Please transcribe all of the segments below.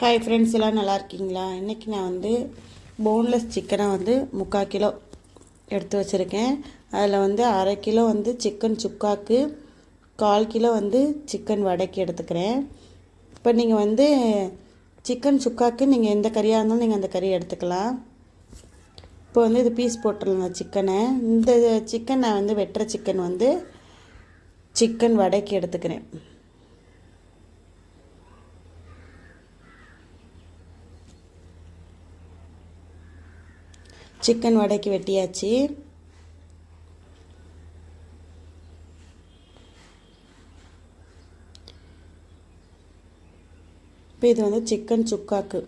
Hi friends எல்லாம் நல்லா இருக்கீங்களா? இன்றைக்கி நான் வந்து போன்லெஸ் சிக்கனை வந்து முக்கால் கிலோ எடுத்து வச்சுருக்கேன். அதில் வந்து அரை கிலோ வந்து சிக்கன் சுக்காக்கு கால் கிலோ வந்து சிக்கன் வடைக்கு எடுத்துக்கிறேன். இப்போ நீங்கள் வந்து சிக்கன் சுக்காக்கு நீங்கள் எந்த கறியாக இருந்தாலும் நீங்கள் அந்த கறியை எடுத்துக்கலாம். இப்போ வந்து இது பீஸ் போட்டுருந்தேன் சிக்கனை இந்த சிக்கன் நான் வந்து வெட்டுற சிக்கன் வந்து சிக்கன் வடைக்கு எடுத்துக்கிறேன். சிக்கன் வடைக்கு வெட்டியாச்சு. இப்போ இது வந்து சிக்கன் சுக்காக்கு.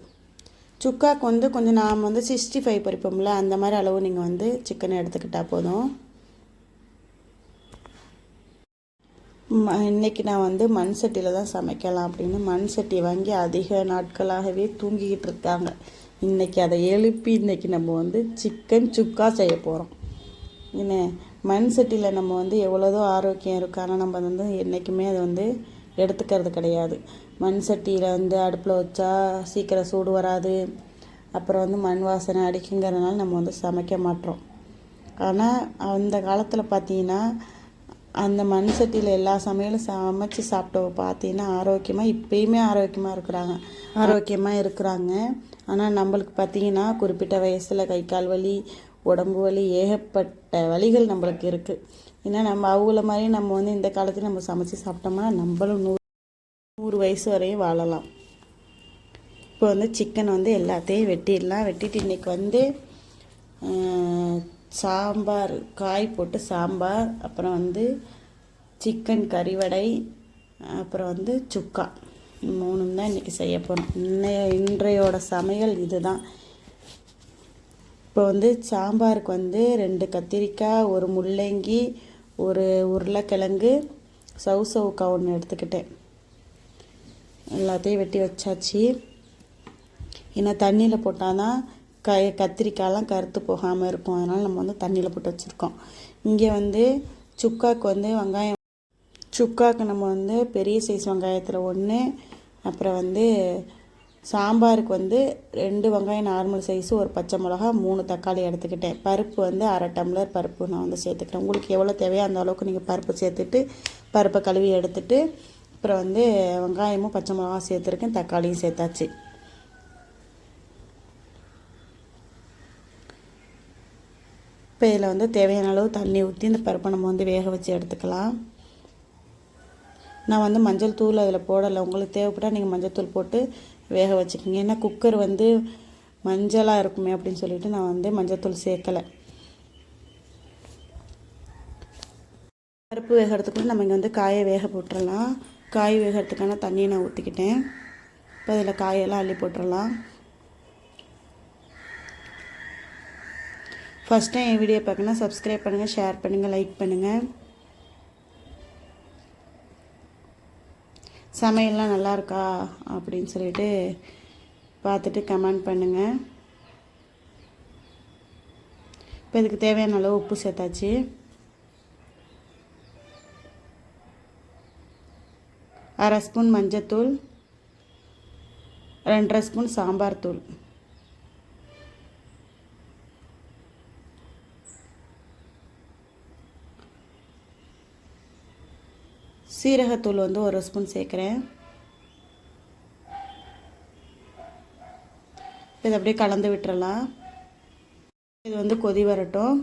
சுக்காக்கு வந்து கொஞ்சம் நாம் வந்து சிக்ஸ்டி ஃபைவ் பறிப்போம்ல அந்த மாதிரி அளவு நீங்கள் வந்து சிக்கனை எடுத்துக்கிட்டால் போதும். இன்றைக்கி நான் வந்து மண் சட்டியில் தான் சமைக்கலாம் அப்படின்னு மண் சட்டி வாங்கி அதிக நாட்களாகவே தூங்கிக்கிட்டு இருக்காங்க. இன்றைக்கி அதை எழுப்பி இன்றைக்கி நம்ம வந்து சிக்கன் சுக்கா செய்ய போகிறோம் என்ன மண் சட்டியில் நம்ம வந்து எவ்வளோதோ ஆரோக்கியம் இருக்குது ஆனால் நம்ம வந்து என்றைக்குமே அதை வந்து எடுத்துக்கிறது கிடையாது. மண் சட்டியில் வந்து அடுப்பில் வச்சா சீக்கிரம் சூடு வராது. அப்புறம் வந்து மண் வாசனை அடிக்குங்கிறதுனால நம்ம வந்து சமைக்க மாட்டோம். ஆனால் அந்த காலத்தில் பார்த்தீங்கன்னா அந்த மண் சட்டியில் எல்லா சமையலும் சமைச்சு சாப்பிட்டவங்க பார்த்தீங்கன்னா ஆரோக்கியமாக இப்பயுமே ஆரோக்கியமாக இருக்கிறாங்க. ஆரோக்கியமாக இருக்கிறாங்க. ஆனால் நம்மளுக்கு பார்த்தீங்கன்னா குறிப்பிட்ட வயசில் கை கால் வலி உடம்பு வலி ஏகப்பட்ட வலிகள் நம்மளுக்கு இருக்குது ஏன்னா நம்ம அவங்கள மாதிரி நம்ம வந்து இந்த காலத்தில் நம்ம சமைச்சு சாப்பிட்டோம்னா நம்மளும் நூறு நூறு வயசு வரையும் வாழலாம். இப்போ வந்து சிக்கன் வந்து எல்லாத்தையும் வெட்டிடலாம். வெட்டிட்டு இன்றைக்கி வந்து சாம்பார் காய் போட்டு சாம்பார் அப்புறம் வந்து சிக்கன் கறிவடை அப்புறம் வந்து சுக்கா. மூணும் தான் இன்றைக்கி செய்ய போகிறோம் இன்னைய இன்றையோட சமையல் இது தான் இப்போ வந்து சாம்பாருக்கு வந்து ரெண்டு கத்திரிக்காய் ஒரு முள்ளங்கி ஒரு உருளைக்கிழங்கு சவு சவுக்காய் ஒன்று எடுத்துக்கிட்டேன். எல்லாத்தையும் வெட்டி வச்சாச்சு. ஏன்னா தண்ணியில் போட்டால் தான் க கத்திரிக்காயெலாம் கருத்து போகாமல் இருக்கும். அதனால் நம்ம வந்து தண்ணியில் போட்டு வச்சுருக்கோம். இங்கே வந்து சுக்காக்கு வந்து வெங்காயம் சுக்காக்கு நம்ம வந்து பெரிய சைஸ் வெங்காயத்தில் ஒன்று அப்புறம் வந்து சாம்பாருக்கு வந்து ரெண்டு வெங்காயம் நார்மல் சைஸு ஒரு பச்சை மிளகா மூணு தக்காளி எடுத்துக்கிட்டேன். பருப்பு வந்து அரை டம்ளர் பருப்பு நான் வந்து சேர்த்துக்கிறேன். உங்களுக்கு எவ்வளோ தேவையோ அந்த அளவுக்கு நீங்கள் பருப்பு சேர்த்துட்டு பருப்பை கழுவி எடுத்துட்டு அப்புறம் வந்து வெங்காயமும் பச்சை மிளகா சேர்த்துருக்கேன் தக்காளியும் சேர்த்தாச்சு. இப்போ இதில் வந்து தேவையான அளவு தண்ணி ஊற்றி இந்த பருப்பை நம்ம வந்து வேக வச்சு எடுத்துக்கலாம். நான் வந்து மஞ்சள் தூள் அதில் போடலை. உங்களுக்கு தேவைப்பட்டால் நீங்கள் மஞ்சள் தூள் போட்டு வேக வச்சுக்கோங்க. ஏன்னா குக்கர் வந்து மஞ்சளாக இருக்குமே அப்படின்னு சொல்லிட்டு நான் வந்து மஞ்சள் தூள் சேர்க்கலை. பருப்பு வேகிறதுக்குள்ள நம்ம இங்கே வந்து காயை வேக போட்டுடலாம் காய் வேகிறதுக்கான தண்ணியை நான் ஊற்றிக்கிட்டேன் இப்போ அதில் காயெல்லாம் அள்ளி போட்டுடலாம் ஃபஸ்ட் டைம் என் வீடியோ பார்க்கணும்னா சப்ஸ்கிரைப் பண்ணுங்கள் ஷேர் பண்ணுங்கள் லைக் பண்ணுங்கள் சமையல்லாம் நல்லா இருக்கா அப்படின்னு சொல்லிட்டு பார்த்துட்டு கமெண்ட் பண்ணுங்கள் இப்போ இதுக்கு தேவையான அளவு உப்பு சேர்த்தாச்சு. அரை ஸ்பூன் மஞ்சத்தூள் ரெண்டரை ஸ்பூன் சாம்பார் தூள். சீரகத்தூள் வந்து ஒரு ஸ்பூன் சேர்க்குறேன். இதை அப்படியே கலந்து விட்டுறலாம். இது வந்து கொதி வரட்டும்.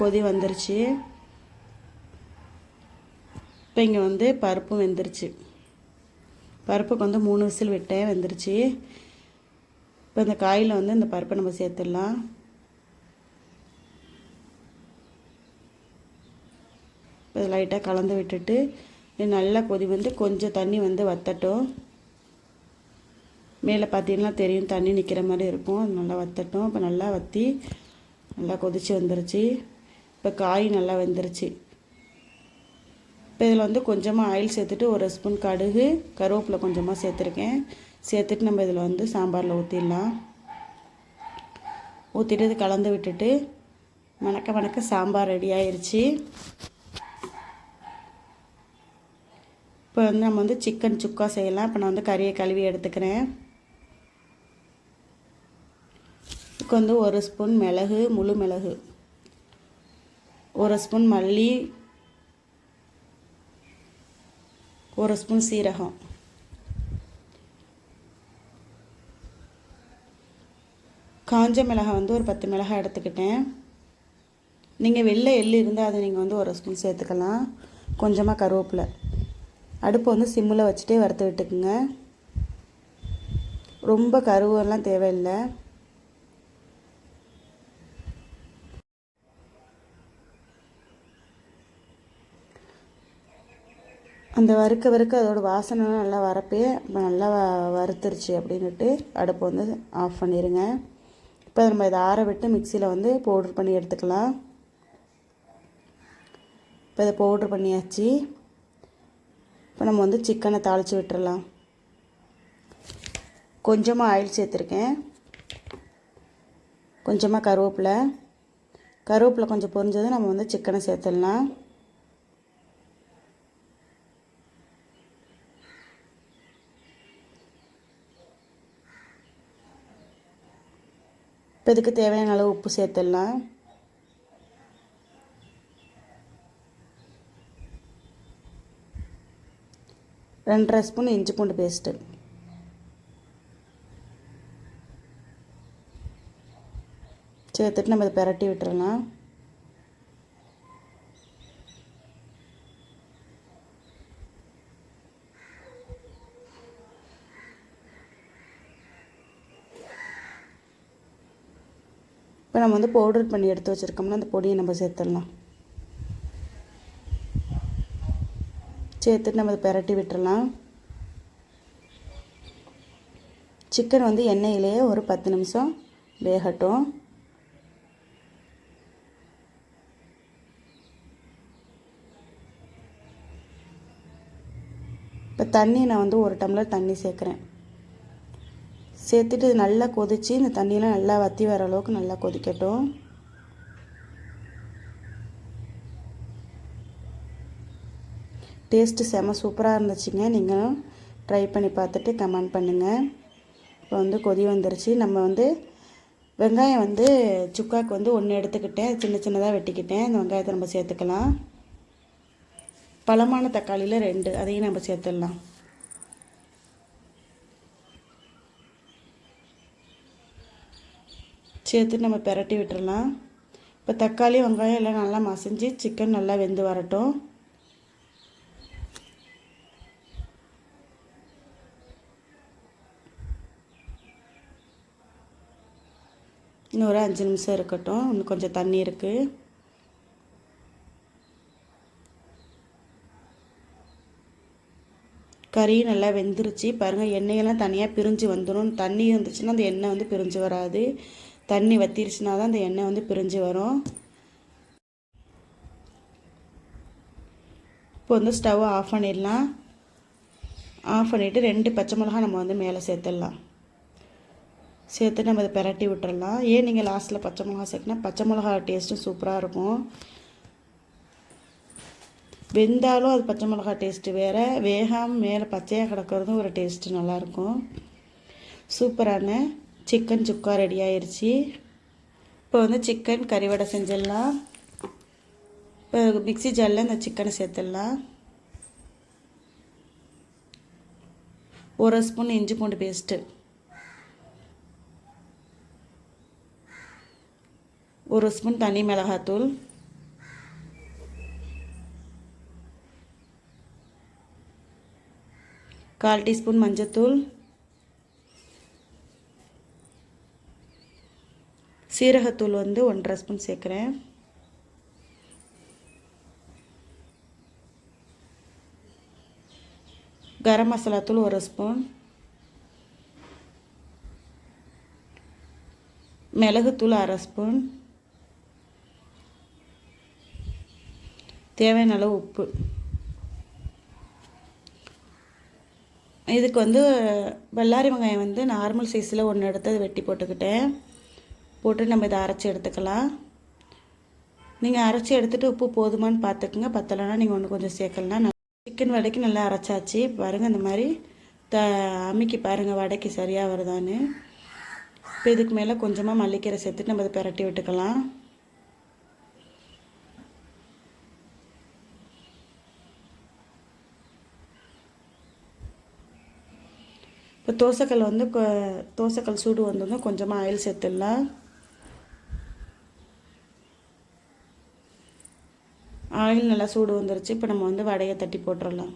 கொதி வந்துருச்சு. இப்போ இங்கே வந்து பருப்பும் வெந்துருச்சு. பருப்புக்கு வந்து மூணு விசில் விட்டேன் வெந்துருச்சு. இப்போ இந்த காயில் வந்து இந்த பருப்பை நம்ம சேர்த்துடலாம். இப்போ லைட்டாக கலந்து விட்டுட்டு நல்லா கொதி வந்து கொஞ்சம் தண்ணி வந்து வத்தட்டும். மேலே பார்த்தீங்கன்னா தெரியும் தண்ணி நிற்கிற மாதிரி இருக்கும். அது நல்லா வத்தட்டும். இப்போ நல்லா வற்றி நல்லா கொதித்து வந்துருச்சு. இப்போ காய் நல்லா வெந்துருச்சு. இப்போ இதில் வந்து கொஞ்சமாக ஆயில் சேர்த்துட்டு ஒரு ஸ்பூன் கடுகு கருவேப்பிலை கொஞ்சமாக சேர்த்துருக்கேன். சேர்த்துட்டு நம்ம இதில் வந்து சாம்பாரில் ஊற்றிடலாம் ஊற்றிட்டு இது கலந்து விட்டுட்டு மணக்க மணக்க சாம்பார் ரெடி ஆயிடுச்சு இப்போ வந்து நம்ம வந்து சிக்கன் சுக்கா செய்யலாம். இப்போ நான் வந்து கறியை கழுவி எடுத்துக்கிறேன். இதுக்கு வந்து ஒரு ஸ்பூன் மிளகு முழு மிளகு. ஒரு ஸ்பூன் மல்லி. ஒரு ஸ்பூன் சீரகம். காஞ்ச மிளகாய் வந்து ஒரு பத்து மிளகாய் எடுத்துக்கிட்டேன். நீங்கள் வெள்ளை எள்ளு இருந்தால் அதை நீங்கள் வந்து ஒரு ஸ்பூன் சேர்த்துக்கலாம். கொஞ்சமாக கருவேப்பிலை. அடுப்பை வந்து சிம்மில் வச்சுட்டே வறுத்து விட்டுக்குங்க. ரொம்ப கருவெல்லாம் தேவையில்லை. அந்த வறுக்க வறுக்க அதோட வாசனை நல்லா வரப்பே இப்போ நல்லா வறுத்துருச்சு அப்படின்னுட்டு அடுப்பை வந்து ஆஃப் பண்ணிடுங்க இப்போ நம்ம இதை ஆற விட்டு மிக்சியில் வந்து பவுட்ரு பண்ணி எடுத்துக்கலாம். இப்போ இதை பவுட்ரு பண்ணியாச்சு. இப்போ நம்ம வந்து சிக்கனை தாளித்து விட்டுறலாம். கொஞ்சமாக ஆயில் சேர்த்துருக்கேன். கொஞ்சமாக கருவேப்பிலை. கருவேப்பிலை கொஞ்சம் பொரிஞ்சதும் நம்ம வந்து சிக்கனை சேர்த்துடலாம். இப்போ இதுக்கு தேவையான அளவு உப்பு சேர்த்துடலாம். ரெண்டரை ஸ்பூன் இஞ்சி பூண்டு பேஸ்ட்டு சேர்த்துட்டு நம்ம இதை பெரட்டி விட்டுறலாம். இப்போ நம்ம வந்து பவுடர் பண்ணி எடுத்து வச்சுருக்கோம்னா அந்த பொடியை நம்ம சேர்த்துடலாம். சேர்த்துட்டு நம்ம பெரட்டி விட்டுறலாம். சிக்கன் வந்து எண்ணெயிலேயே ஒரு பத்து நிமிஷம் வேகட்டும். இப்போ தண்ணி நான் வந்து ஒரு டம்ளர் தண்ணி சேர்க்குறேன். சேர்த்துட்டு நல்லா கொதித்து இந்த தண்ணியெலாம் நல்லா வற்றி வர அளவுக்கு நல்லா கொதிக்கட்டும். டேஸ்ட்டு செம சூப்பராக இருந்துச்சுங்க. நீங்களும் ட்ரை பண்ணி பார்த்துட்டு கமெண்ட் பண்ணுங்கள் இப்போ வந்து கொதி வந்துருச்சு. நம்ம வந்து வெங்காயம் வந்து சுக்காக்கு வந்து ஒன்று எடுத்துக்கிட்டேன். சின்ன சின்னதாக வெட்டிக்கிட்டேன். இந்த வெங்காயத்தை நம்ம சேர்த்துக்கலாம். பழமான தக்காளியில் ரெண்டு. அதையும் நம்ம சேர்த்துடலாம். சேர்த்து நம்ம பெரட்டி விட்டுடலாம். இப்போ தக்காளி வெங்காயம் எல்லாம் நல்லா மசிஞ்சு சிக்கன் நல்லா வெந்து வரட்டும். இன்னும் ஒரு அஞ்சு நிமிஷம் இருக்கட்டும். இன்னும் கொஞ்சம் தண்ணி இருக்குது கறியும் நல்லா வெந்துருச்சு. பாருங்கள் எண்ணெயெல்லாம் தனியாக பிரிஞ்சு வந்துடும் தண்ணி இருந்துச்சுன்னா அந்த எண்ணெய் வந்து பிரிஞ்சு வராது. தண்ணி வத்திருச்சுனா தான் அந்த எண்ணெய் வந்து பிரிஞ்சு வரும். இப்போ வந்து ஸ்டவ் ஆஃப் பண்ணிடலாம். ஆஃப் பண்ணிவிட்டு ரெண்டு பச்சை மிளகா நம்ம வந்து மேலே சேர்த்துடலாம். சேர்த்து நம்ம அதை பெரட்டி விட்டுறலாம். ஏன் நீங்கள் லாஸ்ட்டில் பச்சை மிளகா சேர்க்கனா பச்சை மிளகா டேஸ்ட்டும் சூப்பராக இருக்கும். வெந்தாலும் அது பச்சை மிளகா டேஸ்ட்டு வேறு. வேகாமல் மேலே பச்சையாக கிடக்கிறதும் ஒரு டேஸ்ட்டு நல்லாயிருக்கும் சூப்பரான சிக்கன் சுக்கா ரெடி ஆயிடுச்சு இப்போ வந்து சிக்கன் கறிவடை செஞ்சிடலாம். இப்போ மிக்சி ஜாரில் இந்த சிக்கனை சேர்த்துடலாம். ஒரு ஸ்பூன் இஞ்சி பூண்டு பேஸ்ட்டு ஒரு ஸ்பூன் தனி மிளகாத்தூள். கால் டீஸ்பூன் மஞ்சத்தூள். சீரகத்தூள் வந்து ஒன்றரை ஸ்பூன் சேர்க்குறேன். கரம் மசாலா தூள் ஒரு ஸ்பூன். மிளகுத்தூள் அரை ஸ்பூன். தேவையான அளவு உப்பு. இதுக்கு வந்து வெள்ளாரி வெங்காயம் வந்து நார்மல் சைஸில் ஒன்று எடுத்து வெட்டி போட்டுக்கிட்டேன். போட்டு நம்ம இதை அரைச்சி எடுத்துக்கலாம். நீங்கள் அரைச்சி எடுத்துகிட்டு உப்பு போதுமான்னு பார்த்துக்குங்க. பத்தலைன்னா நீங்கள் ஒன்று கொஞ்சம் சேர்க்கலாம் சிக்கன் சிக்கன் வடைக்கு நல்லா அரைச்சாச்சு. பாருங்கள் இந்த மாதிரி த அமுக்கி பாருங்கள் வடைக்கு சரியாக வருதான்னு. இப்போ இதுக்கு மேலே கொஞ்சமாக மல்லிக்கீரை சேர்த்துட்டு நம்ம அதை பிரட்டி விட்டுக்கலாம். இப்போ தோசைக்கல் வந்து தோசைக்கல் சூடு வந்ததும் கொஞ்சமாக ஆயில் சேர்த்துடலாம். ஆயில் நல்லா சூடு வந்துருச்சு. இப்போ நம்ம வந்து வடையை தட்டி போட்டுடலாம்.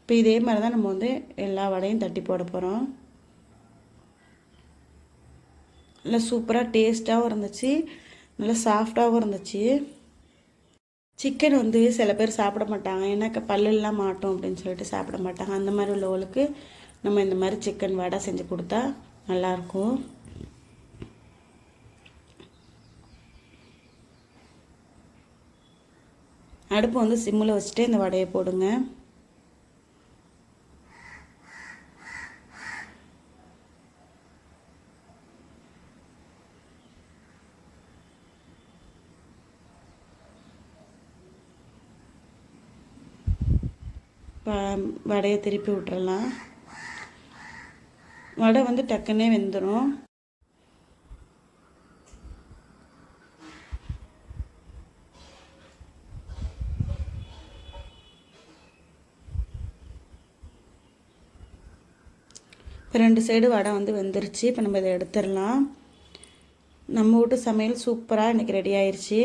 இப்போ இதே மாதிரி தான் நம்ம வந்து எல்லா வடையும் தட்டி போட போகிறோம் நல்லா சூப்பராக டேஸ்ட்டாகவும் இருந்துச்சு. நல்லா சாஃப்டாகவும் இருந்துச்சு. சிக்கன் வந்து சில பேர் சாப்பிட மாட்டாங்க. ஏன்னா பல்லெல்லாம் மாட்டோம் அப்படின்னு சொல்லிட்டு சாப்பிட மாட்டாங்க. அந்த மாதிரி உள்ளவங்களுக்கு நம்ம இந்த மாதிரி சிக்கன் வடை செஞ்சு கொடுத்தா நல்லாயிருக்கும். அடுப்பு வந்து சிம்மில் வச்சுட்டு இந்த வடையை போடுங்க. வடையை திருப்பி விட்டுறலாம். வடை வந்து டக்குன்னே வெந்துடும் இப்போ ரெண்டு சைடு வடை வந்து வெந்துருச்சு. இப்போ நம்ம இதை எடுத்துடலாம். நம்ம வீட்டு சமையல் சூப்பராக இன்றைக்கி ரெடி ஆயிடுச்சு